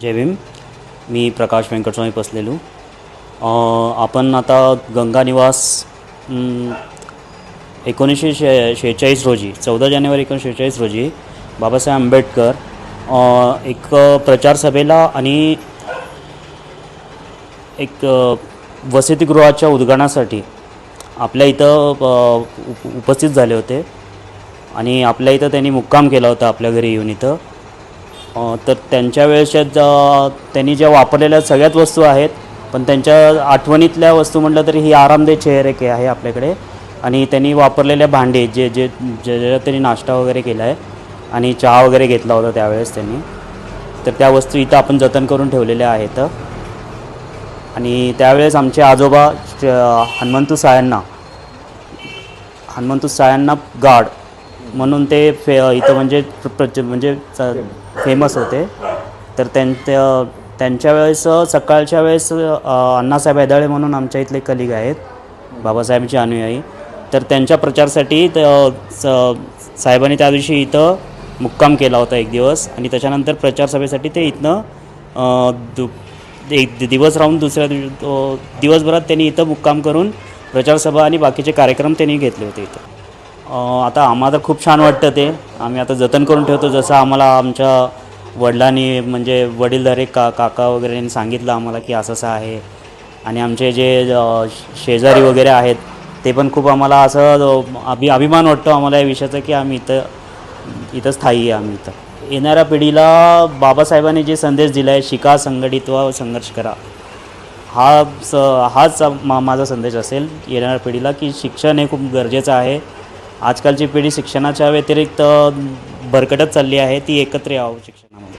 जय भीम. मी प्रकाश व्यंकटस्वामी पसलेलू आपण आता गंगा निवास एकोणीसशे शे शेहेचाळीस रोजी चौदा जानेवारी एकोणीसशे शेहेचाळीस रोजी बाबासाहेब आंबेडकर एक प्रचार सभेला आणि एक वसतिगृहाच्या उद्घाटनासाठी आपल्या इथं उपस्थित झाले होते. आणि आपल्या इथं त्यांनी मुक्काम केला होता आपल्या घरी येऊन इथं. तर त्यांच्या वेळेच्या त्यांनी ज्या वापरलेल्या सगळ्याच वस्तू आहेत पण त्यांच्या आठवणीतल्या वस्तू म्हटलं तरी ही आरामदेय चेअर एक आहे आपल्याकडे. आणि त्यांनी वापरलेल्या भांडे जे जे जे ज्याच्यात त्यांनी नाश्ता वगैरे केला आहे आणि चहा वगैरे घेतला होता त्यावेळेस त्यांनी. तर त्या वस्तू इथं आपण जतन करून ठेवलेल्या आहेत. आणि त्यावेळेस आमचे आजोबा हनुमंतू सायांना हनुमंतू सायांना गाड म्हणून ते फे इथं म्हणजे प्रच म्हणजे फेमस होते. तर त्यांच्या त्यांच्या वेळेस सकाळच्या वेळेस अण्णासाहेब हैदाळे म्हणून आमच्या इथले कलिग आहेत बाबासाहेबांचे अनुयायी. तर त्यांच्या प्रचारासाठी स- साहेबांनी त्या दिवशी इथं मुक्काम केला होता एक दिवस. आणि त्याच्यानंतर प्रचार सभेसाठी ते इथनं दु एक दिवस राहून दुसऱ्या दिवशी दिवसभरात त्यांनी इथं मुक्काम करून प्रचारसभा आणि बाकीचे कार्यक्रम त्यांनी घेतले होते इथं. आता आम्हाला तर खूप छान वाटतं ते. आम्ही आता जतन करून ठेवतो. जसं आम्हाला आमच्या वडिलांनी म्हणजे वडीलधारे का काका वगैरे सांगितलं आम्हाला की असं असं आहे. आणि आमचे जे शेजारी वगैरे आहेत ते पण खूप आम्हाला असं अभि अभिमान वाटतो आम्हाला या विषयाचा की आम्ही इथं इथं स्थायी आहे आम्ही इथं. येणाऱ्या पिढीला बाबासाहेबांनी जे संदेश दिला आहे शिका संघटित व संघर्ष करा. हा स हाच मा माझा संदेश असेल येणाऱ्या पिढीला की शिक्षण हे खूप गरजेचं आहे. आजकालची पिढी शिक्षणाच्या व्यतिरिक्त भरकटत चालली आहे. ती एकत्र यावं शिक्षणामध्ये.